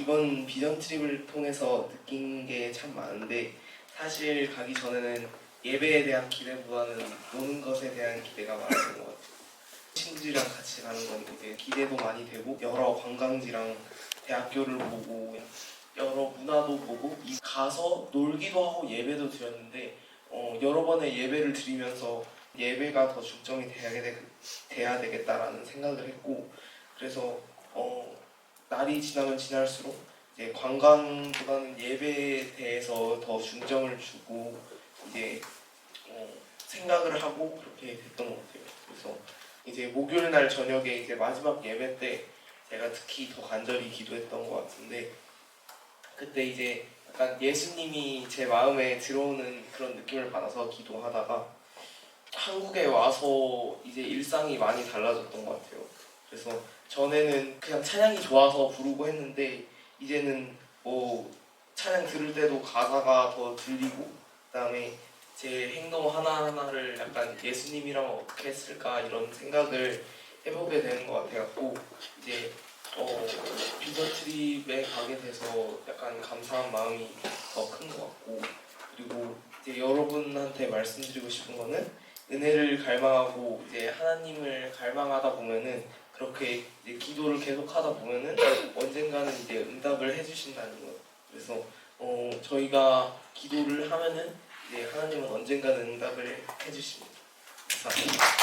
이번 비전 트립을 통해서 느낀 게 참 많은데 사실 가기 전에는 예배에 대한 기대보다는 노는 것에 대한 기대가 많았던 것 같아요. 친구들이랑 같이 가는 건 이제 기대도 많이 되고 여러 관광지랑 대학교를 보고 여러 문화도 보고 이- 가서 놀기도 하고 예배도 드렸는데 어, 여러 번의 예배를 드리면서 예배가 더 중점이 돼야, 되, 돼야 되겠다라는 생각을 했고 그래서 어, 날이 지나면 지날수록 이제 관광보다는 예배에 대해서 더 중점을 주고 이제 어, 생각을 하고 그렇게 됐던 것 같아요. 그래서 이제 목요일 날 저녁에 이제 마지막 예배 때 제가 특히 더 간절히 기도했던 것 같은데 그때 이제 약간 예수님이 제 마음에 들어오는 그런 느낌을 받아서 기도하다가 한국에 와서 이제 일상이 많이 달라졌던 것 같아요. 그래서 전에는 그냥 찬양이 좋아서 부르고 했는데 이제는 뭐 찬양 들을 때도 가사가 더 들리고 그다음에 제 행동 하나하나를 약간 예수님이랑 어떻게 했을까 이런 생각을 해보게 되는 것 같아갖고 이제 어, 비전 트립에 가게 돼서 약간 감사한 마음이 더 큰 것 같고 그리고 이제 여러분한테 말씀드리고 싶은 거는 은혜를 갈망하고 이제 하나님을 갈망하다 보면은 그렇게 이제 기도를 계속 하다 보면은 언젠가는 이제 응답을 해주신다는 거. 그래서 어, 저희가 기도를 하면은 이제 하나님은 언젠가는 응답을 해주십니다. 감사합니다.